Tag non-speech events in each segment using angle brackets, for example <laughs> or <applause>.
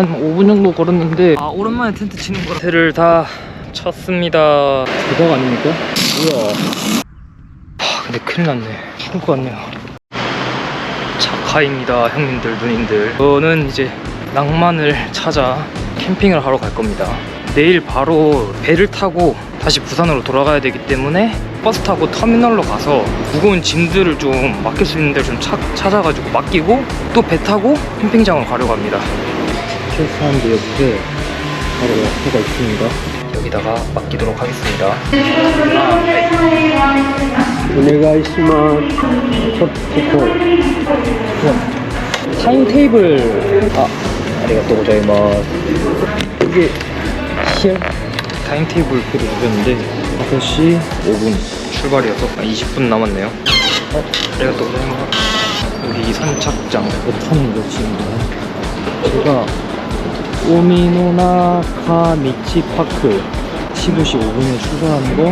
한 5분 정도 걸었는데 아 오랜만에 텐트 치는 거라. 텐트를 다 쳤습니다. 대박 아닙니까? 뭐야? 하, 근데 큰일 났네. 죽을 것 같네요. 작가입니다 형님들 누님들. 저는 이제 낭만을 찾아 캠핑을 하러 갈 겁니다. 내일 바로 배를 타고 다시 부산으로 돌아가야 되기 때문에 버스 타고 터미널로 가서 무거운 짐들을 좀 맡길 수 있는 데를 좀 찾- 찾아가지고 맡기고 또 배 타고 캠핑장을 가려고 합니다 실수한 내역에 그 바로 옆에가 있습니다. 여기다가 맡기도록 하겠습니다. 오네가이시마 첫부터 타임테이블 아, 아리가또 고자이마스 이게 시험 타임테이블 표를 주셨는데 5시 5분 출발이어서 아, 20분 남았네요 어? 아리가또 고자이마스 여기 선착장 5천원 며칠인가요? 제가 오미노나카 미치 파크. 15시 5분에 출발하는 거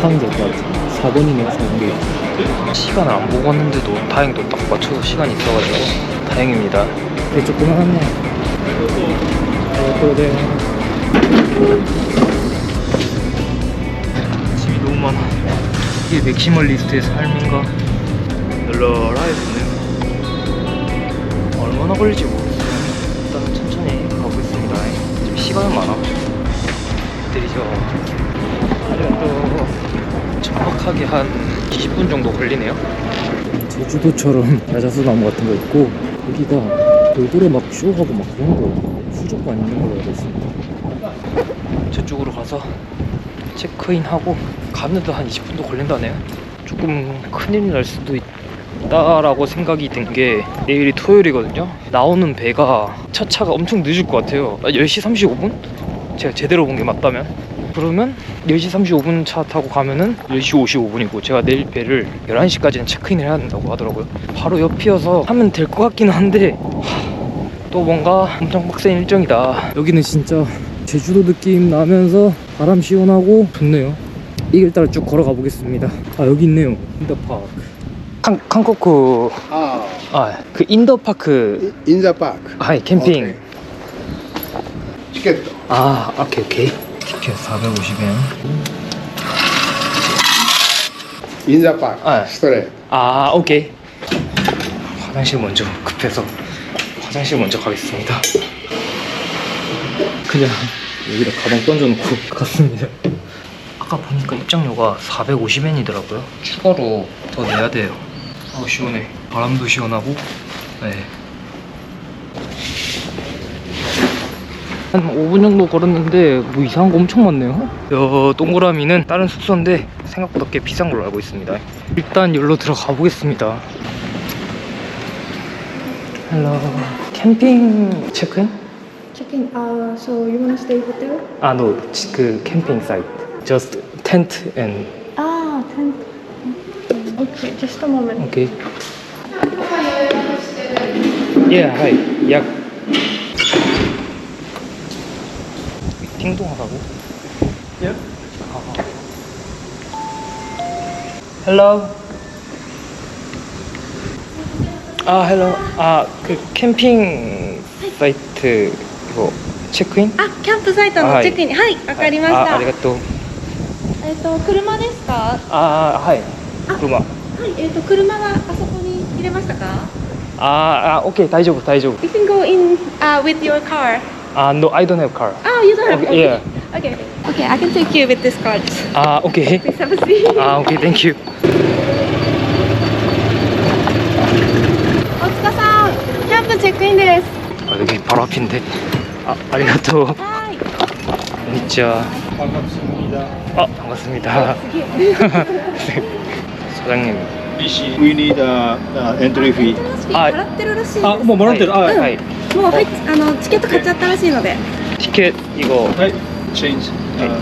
타면 될 것 같아요. 4번이네요 4번. 시간을 안 보고 왔는데도 다행히도 딱 맞춰서 시간이 있어가지고 다행입니다. 되게 조그만하네 짐이 너무 많아. 이게 맥시멀리스트의 삶인가? 널널하게 좋네요 얼마나 걸릴지 모르겠어요 시간은 많아. 들이죠. 아리가또 정확하게 한 20분 정도 걸리네요. 제주도처럼 <laughs> 야자수 나무 같은 거 있고 여기가 돌고래 막 쇼하고 막 그런 거 수족관 있는 걸로 알고 있습니다. 저쪽으로 가서 체크인하고 가는데도 한 20분도 걸린다네요. 조금 큰일 날 수도 있다 라고 생각이 든 게 내일이 토요일이거든요. 나오는 배가 첫 차가 엄청 늦을 것 같아요. 아, 10시 35분? 제가 제대로 본 게 맞다면? 그러면 10시 35분 차 타고 가면은 10시 55분이고 제가 내일 배를 11시까지는 체크인을 해야 된다고 하더라고요. 바로 옆이어서 하면 될 것 같기는 한데 하, 또 뭔가 엄청 빡센 일정이다. 여기는 진짜 제주도 느낌 나면서 바람 시원하고 좋네요. 이 길 따라 쭉 걸어가 보겠습니다. 아 여기 있네요. 인더파크 한국 아. 아, 그, 아, あ그 인더파크. 인자 파크. 아 캠핑. 티켓 아 오케이 오케이. 티켓 450엔. 인자 파크. 아. 예. 스토레 아 오케이. 화장실 먼저 급해서 화장실 먼저 가겠습니다. 그냥 여기다 가방 던져놓고 <laughs> 갔습니다. 아까 보니까 입장료가 450엔이더라고요. 추가로 더 내야 돼요. 아 시원해 바람도 시원하고 네. 한 5분 정도 걸었는데 뭐 이상한 거 엄청 많네요 여 동그라미는 다른 숙소인데 생각보다 꽤 비싼 걸로 알고 있습니다 일단 여기로 들어가 보겠습니다 헬로 캠핑 체크인? Check-in. Uh, so you want to stay hotel? 아, no, 그 캠핑 사이트 just tent and Ah, tent. Okay, just a moment. okay yeah, hi 약 띵동하다고? Yeah. Hello. 아, 헬로. 아, 그 캠핑 사이트 이거 체크인? あ、キャンプサイトのチェックイン。はい、わかりまし 아, た。 아리가또. えっと車ですか？ 아, 하이. 그러면 はい、えっと車はあそこに入れましたか 아, 아, 오케이. 大丈夫, 大丈夫. You can go in uh, with your car. 아, no, I don't have car. Oh, you don't have. Okay, yeah. Okay. Okay, I can take you with this card. 아, 오케이. Please have a seat. 아, 오케이. 땡큐. 大塚さん、キャンプチェックインです。 아, 여기 바로 앞인데. 아, 아리가또. はい。 진짜. 반갑습니다. 아, 반갑습니다. 残念です BC We need a, a entry fee はいもらってるらしいですあもうもらってるはい、はい、もうはいあのチケット買っちゃったらしいのでチケット以後はい change、uh,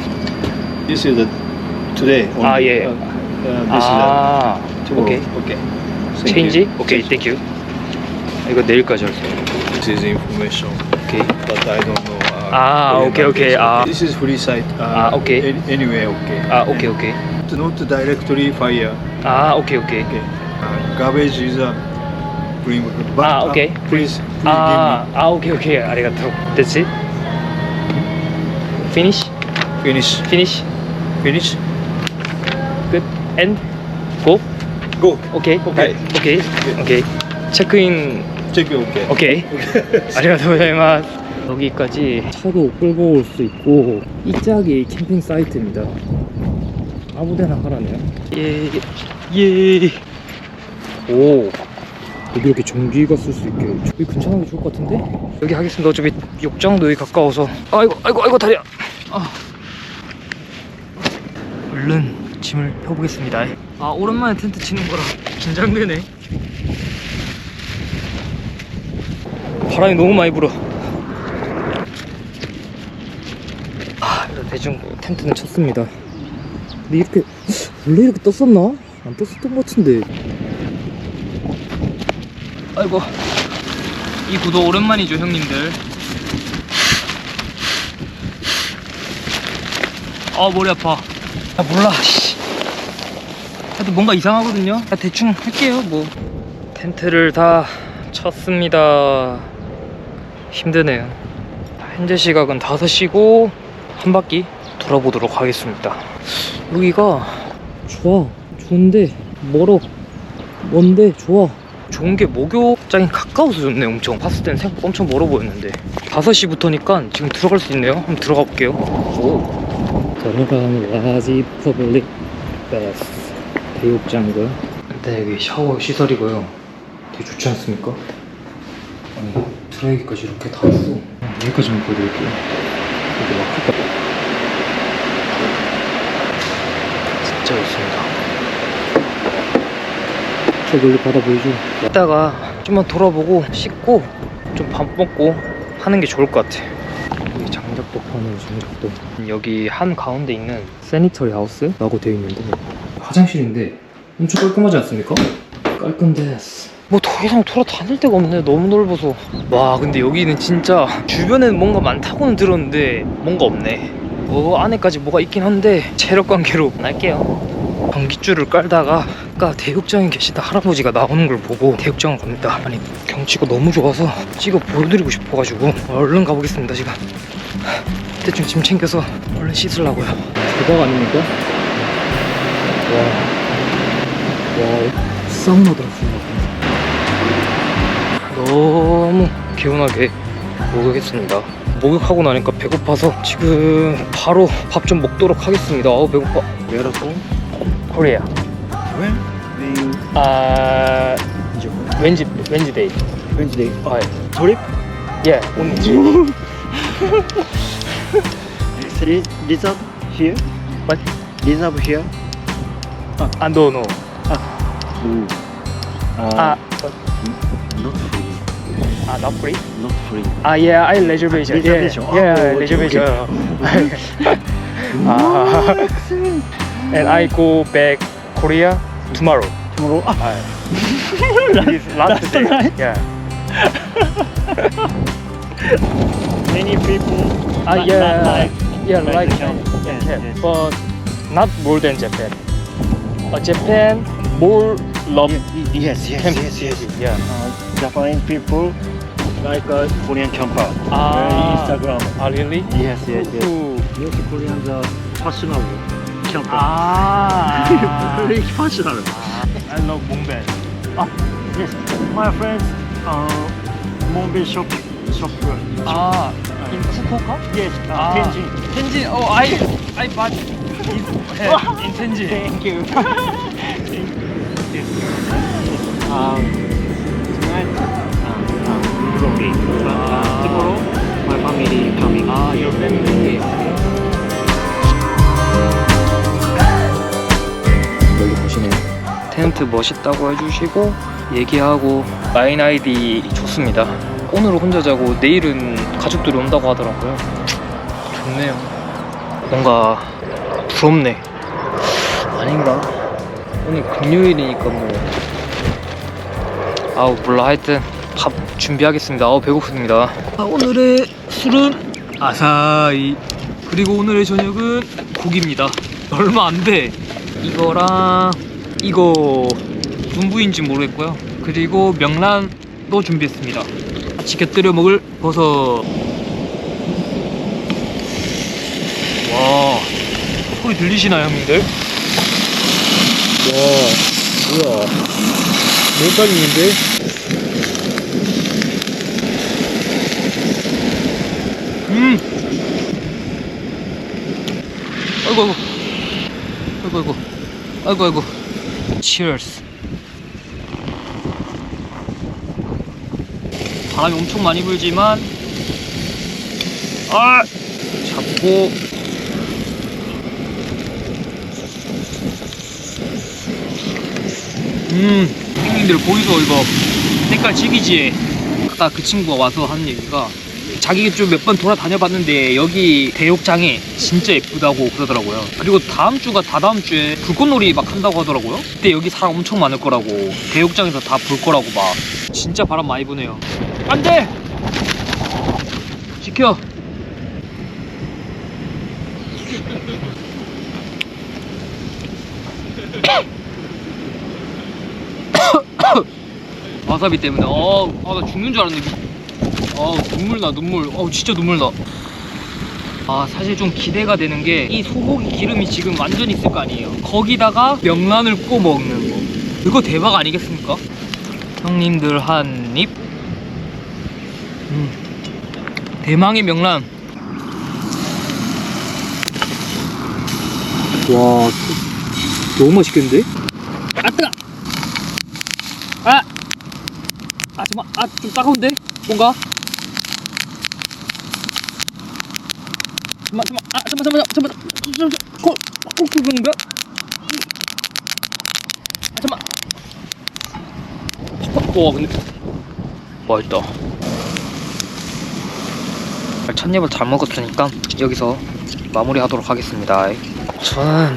this is a today only. あいえいえ uh, this is a tomorrow okay change okay thank you I got Delika just this is information okay but I don't know Uh, Ah, Korean okay, okay, language. ah. This is free site. Ah, Uh, okay. any- Anyway, okay. 아, 오케이, 오케이. Not directly fire. 아, 오케이, 오케이. Okay. Uh, garbage is a bring. But, Ah, uh, okay. please 아, 아 오케이 오케이 아리가토 됐지? 피니시 Finish. 피니시 Finish. 끝 엔? 고? Go. 오케이 오케이. 오케이 오케이 체크인 Check it. Okay. 오케이 아리가토 고자이마스 여기까지 차도 끌고 올 수 있고 이 짝이 캠핑 사이트입니다. 아무데나 하라네요. 예예. 오. 여기 이렇게 전기가 쓸 수 있게. 여기 근처하는 게 좋을 것 같은데? 여기 하겠습니다. 어차피 욕장도 여기 가까워서. 아이고 아이고 아이고 다리야. 아. 얼른 짐을 펴보겠습니다. 아 오랜만에 텐트 치는 거라 긴장되네. 바람이 너무 많이 불어 아 그래도 대충 텐트는 쳤습니다. 근데 이렇게 원래 이렇게 떴었나? 안 떴었던 것 같은데. 아이고. 이 구도 오랜만이죠 형님들. 아 머리 아파. 아 몰라 씨. 하여튼 뭔가 이상하거든요. 아, 대충 할게요 뭐. 텐트를 다 쳤습니다. 힘드네요. 현재 시각은 5시고 한 바퀴 돌아보도록 하겠습니다. 여기가 좋아. 좋은데 멀어. 먼데 좋아. 좋은 게 목욕장이 가까워서 좋네 엄청. 봤을 땐 생각보다 엄청 멀어 보였는데. 5시부터니까 지금 들어갈 수 있네요. 한번 들어가 볼게요. 오 들어가는 라지 퍼블릭 베스 대욕장이고요? 일단 여기 샤워 시설이고요. 되게 좋지 않습니까? 아니 드라이기까지 이렇게 다 있어. 여기까지만 보여드릴게요 진짜 좋습니다 저 멀리 바다 보이죠? 이따가 좀만 돌아보고 씻고 좀 밥 먹고 하는 게 좋을 것 같아. 여기 장작도 파네요, 장작도. 여기 한 가운데 있는 세니터리 하우스라고 되어 있는데 화장실인데 엄청 깔끔하지 않습니까? 깔끔데스. 뭐 더 이상 돌아다닐 데가 없네. 너무 넓어서. 와, 근데 여기는 진짜 주변에는 뭔가 많다고는 들었는데 뭔가 없네. 뭐 안에까지 뭐가 있긴 한데 체력 관계로 날게요. 전기줄을 깔다가 아까 대육장에 계시다 할아버지가 나오는 걸 보고 대육장을 갑니다 아니 경치가 너무 좋아서 찍어 보여드리고 싶어가지고 얼른 가보겠습니다 지금 대충 짐 챙겨서 얼른 씻으려고요 대박 아닙니까? 와, 와 사우나 너무 개운하게 목욕했습니다 목욕하고 나니까 배고파서 지금 바로 밥 좀 먹도록 하겠습니다 어우 배고파 from? 코리아? The 아 왠지 왠지 데이 Wednesday. 아 Trip? 예 오늘 Three resort here. What? Reserve here. 아. Uh, 아 not Uh, not free? Not free. Ah, yeah, I reservation. Reservation. Yeah, yeah, oh, reservation. Okay. <laughs> uh, <laughs> and I go back Korea tomorrow. Tomorrow? Uh, <laughs> it's last, last day. Night? Yeah. Many people. Ah, not, yeah, not like, yeah, like, yeah, yeah, yeah, but not more than Japan. Uh, Japan more love. Yes, yes, yes, yes. yes. Yeah. Uh, Japanese people like a Korean camper. Ah. Uh, Instagram. Ah, really? Yes, yes, yes. Ooh. Yes, Koreans are fashionable camper. Ah. Very fashionable. I love Bombay. Ah, yes. My friends uh, Bombay shop, shop. Ah, in Fukuoka? Yes, uh, ah. Tenjin. Tenjin. Oh, I, I bought it in Tenjin. <laughs> Thank you. <laughs> Thank you. Um, But uh, tomorrow, my family coming. 아 your family 여기 보시네요 텐트 멋있다고 해주시고 얘기하고 라인 아이디 좋습니다. 오늘은 혼자 자고 내일은 가족들이 온다고 하더라고요. 좋네요. 뭔가 부럽네. 아닌가? 오늘 금요일이니까 뭐. 아우 몰라. 하여튼 밥 준비하겠습니다 아우 배고픕니다 아, 오늘의 술은 아사히 그리고 오늘의 저녁은 고기입니다 얼마 안 돼 이거랑 이거 무슨 부위인지 모르겠고요 그리고 명란도 준비했습니다 같이 곁들여 먹을 버섯. 와, 소리 들리시나요, 형님들? 와, 뭐야. 못다니는데? 음! 아이고, 아이고. 아이고, 아이고. 아이고, 아이고. Cheers. 바람이 엄청 많이 불지만 아 잡고 음 형님들 보이소 이거 색깔 지기지 아까 그 친구가 와서 하는 얘기가 자기 좀 몇 번 돌아다녀봤는데 여기 대욕장이 진짜 예쁘다고 그러더라고요. 그리고 다음 주가 다다음 주에 불꽃놀이 막 한다고 하더라고요. 그때 여기 사람 엄청 많을 거라고. 대욕장에서 다 볼 거라고 막. 진짜 바람 많이 부네요. 안돼! 지켜! <coughs> 와사비 때문에. 어아나 죽는 줄 알았네 어 눈물 나 눈물 어 진짜 눈물 나아 사실 좀 기대가 되는 게 이 소고기 기름이 지금 완전 있을 거 아니에요 거기다가 명란을 구워 먹는 거 이거 대박 아니겠습니까 형님들 한 입 음. 대망의 명란 와 너무 맛있겠는데? 아 뜨거! 아! 아 잠깐 아좀 따가운데? 뭔가? 잠만 잠만 아 잠만 잠만 잠만 잠만 잠만. 꼭 그건가? 아 잠만. 와 근데 맛있다. 첫입을 잘 먹었으니까 여기서 마무리하도록 하겠습니다. 저는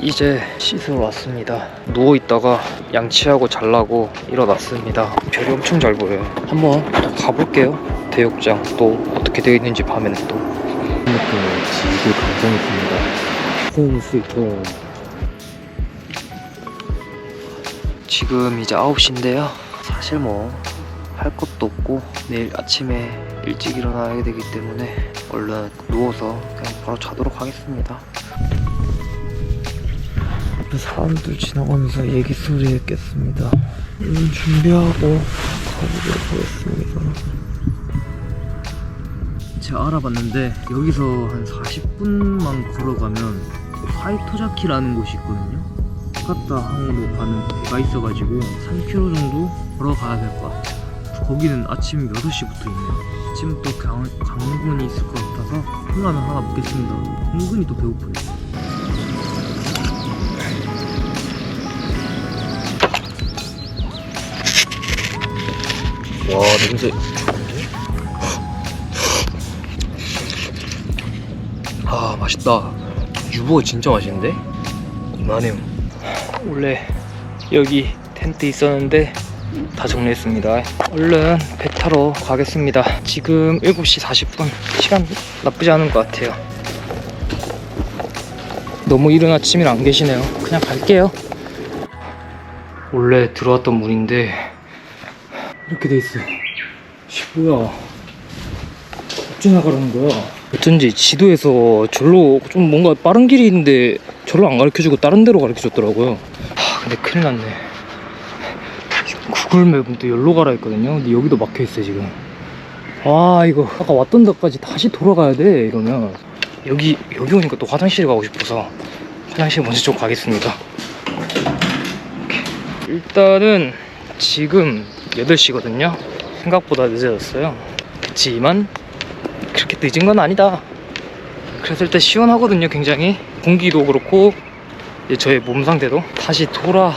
이제 씻으러 왔습니다. 누워 있다가 양치하고 잘라고 일어났습니다. 별이 엄청 잘 보여요. 한번 또 가볼게요. 대욕장 또 어떻게 되어 있는지 밤에는 또 지구 감정했습니다 홈 스위트 지금 이제 9시인데요 사실 뭐 할 것도 없고 내일 아침에 일찍 일어나야 되기 때문에 얼른 누워서 그냥 바로 자도록 하겠습니다 사람들 지나가면서 얘기 소리에 깼습니다. 음, 준비하고 가보도록 하겠습니다. 제가 알아봤는데 여기서 한 40분만 걸어가면 사이토자키라는 곳이 있거든요. 가까타 항으로 가는 배가 있어가지고 3km 정도 걸어가야 될 것 같아요. 거기는 아침 6시부터 있네요. 아침부터 강, 강군이 있을 것 같아서 컵라면 하나 먹겠습니다. 은근히 또 배고프네요. 와 냄새 아 맛있다. 유부가 진짜 맛있는데? 이만해요. 원래 여기 텐트 있었는데 다 정리했습니다. 얼른 배 타러 가겠습니다. 지금 7시 40분. 시간 나쁘지 않은 것 같아요. 너무 이른 아침이라 안 계시네요. 그냥 갈게요. 원래 들어왔던 문인데 이렇게 돼 있어요. 씨, 뭐야. 어째 나가라는 거야? 어쩐지 지도에서 절로 좀 뭔가 빠른 길이 있는데 절로 안 가르쳐주고 다른 데로 가르쳐줬더라고요. 하, 근데 큰일 났네. 구글맵은 또 여기로 가라 했거든요. 근데 여기도 막혀 있어 지금. 아 이거 아까 왔던 데까지 다시 돌아가야 돼 이러면 여기 여기 오니까 또 화장실 가고 싶어서 화장실 먼저 좀 가겠습니다. 일단은 지금 8시거든요. 생각보다 늦어졌어요. 그치만 그렇게 늦은 건 아니다. 그래서 일단 시원하거든요, 굉장히. 공기도 그렇고 저의 몸 상태도 다시 돌아가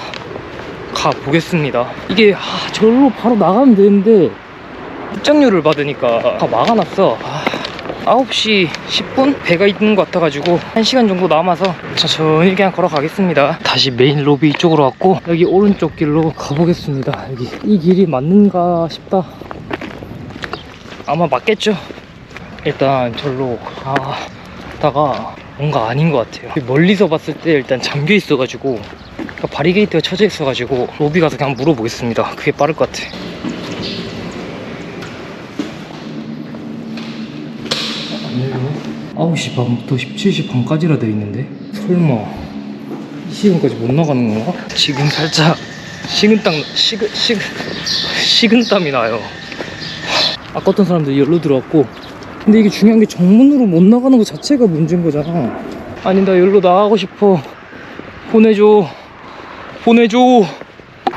보겠습니다. 이게 아, 저로 바로 나가면 되는데 입장료를 받으니까 다 막아놨어. 아, 9시 10분 배가 있는 것 같아가지고 1시간 정도 남아서 천천히 그냥 걸어가겠습니다 다시 메인 로비 쪽으로 왔고 여기 오른쪽 길로 가보겠습니다 여기 이 길이 맞는가 싶다 아마 맞겠죠 일단 절로 가다가 뭔가 아닌 것 같아요 멀리서 봤을 때 일단 잠겨 있어가지고 그러니까 바리게이트가 쳐져 있어가지고 로비 가서 그냥 물어보겠습니다 그게 빠를 것 같아 오늘도 9시 반부터 17시 반까지라 돼 있는데 설마 이 시간까지 못 나가는 건가? 지금 살짝 식은땀 식은 식은 식은땀이 나요. 아까 어떤 사람들 열로 들어왔고 근데 이게 중요한 게 정문으로 못 나가는 것 자체가 문제인 거잖아. 아니 나 열로 나가고 싶어. 보내줘. 보내줘.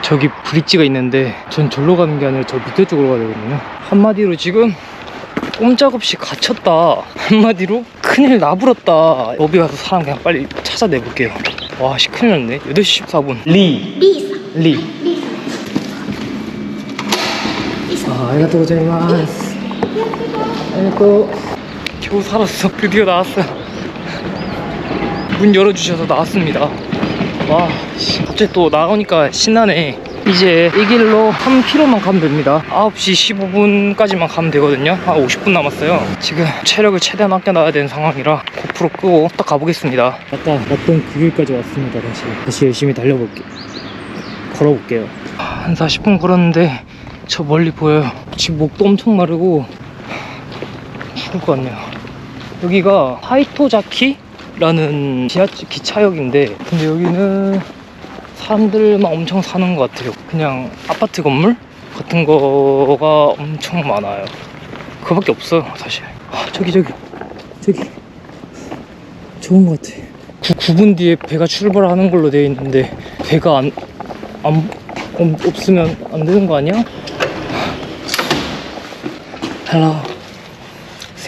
저기 브릿지가 있는데 전 절로 가는 게 아니라 저 밑에 쪽으로 가야 되거든요. 한마디로 지금 꼼짝없이 갇혔다. 한마디로 큰일 나불었다. 여기 가서 사람 그냥 빨리 찾아내볼게요. 와, 씨, 큰일 났네. 8시 14분. 리. 리. 아, 고자이마스. 아리가또. 겨우 살았어. 드디어 나왔어. 문 열어주셔서 나왔습니다. 와, 씨, 갑자기 또 나오니까 신나네. 이제 이 길로 3km만 가면 됩니다. 9시 15분까지만 가면 되거든요. 한 50분 남았어요. 지금 체력을 최대한 아껴놔야 되는 상황이라 고프로 끄고 딱 가보겠습니다. 아까 왔던 그 길까지 왔습니다. 다시 다시 열심히 달려볼게. 걸어볼게요. 한 40분 걸었는데 저 멀리 보여요. 지금 목도 엄청 마르고 죽을 것 같네요. 여기가 하이토자키라는 지하 기차역인데 근데 여기는 사람들만 엄청 사는 것 같아요. 그냥 아파트 건물 같은 거가 엄청 많아요. 그밖에 없어요, 사실. 아, 저기 저기 저기 좋은 것 같아. 9, 분 뒤에 배가 출발하는 걸로 되어 있는데 배가 안, 안 없- 없으면 안 되는 거 아니야? 헬로.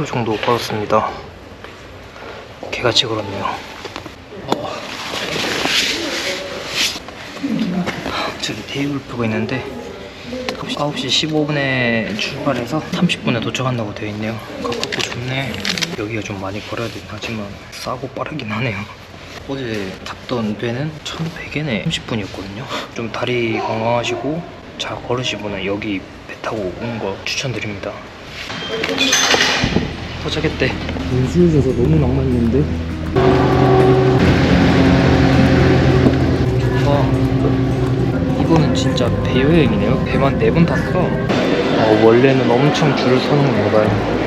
10kg 정도 걸었습니다. 개같이 걸었네요. 어. 저기 데이블프가 있는데 9시 15분에 출발해서 30분에 도착한다고 되어 있네요. 가깝고 좋네. 여기가 좀 많이 걸어야 되긴 하지만 싸고 빠르긴 하네요. 어제 탔던 배는 1100엔에 30분이었거든요. 좀 다리 건강하시고 잘 걸으시면은 여기 배 타고 오는 거 추천드립니다. 도착했대. 우주여서 너무 낭만 있는데? 와, 이거는 진짜 배 여행이네요. 배만 네 번 탔어. 아, 원래는 엄청 줄을 서는 건가 봐요.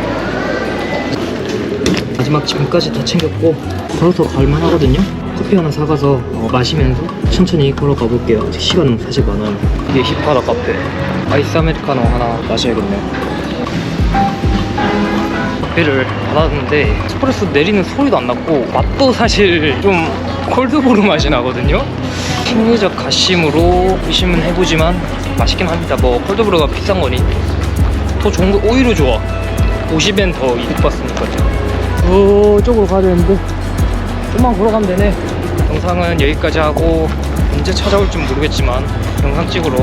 마지막 짐까지 다 챙겼고 걸어서 갈만 하거든요 커피 하나 사가서 어, 마시면서 천천히 걸어가 볼게요 아직 시간은 사실 많아요 이게 힙하다 카페 아이스 아메리카노 하나 마셔야겠네요 커피를 받았는데 스프레소 내리는 소리도 안 났고 맛도 사실 좀 콜드브루 맛이 나거든요. 식리적 가심으로 의심은 해보지만 맛있긴 합니다. 뭐 콜드브루가 비싼 거니 더 좋은 거 오히려 좋아. 50엔 더 이득 봤으니까요 저쪽으로 가야 되는데. 좀만 걸어가면 되네. 영상은 여기까지 하고 언제 찾아올지 모르겠지만 영상 찍으러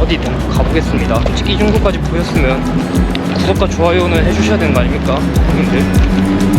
어디든 가보겠습니다. 솔직히 이 정도까지 보였으면 구독과 좋아요는 해주셔야 되는 거 아닙니까? 형님들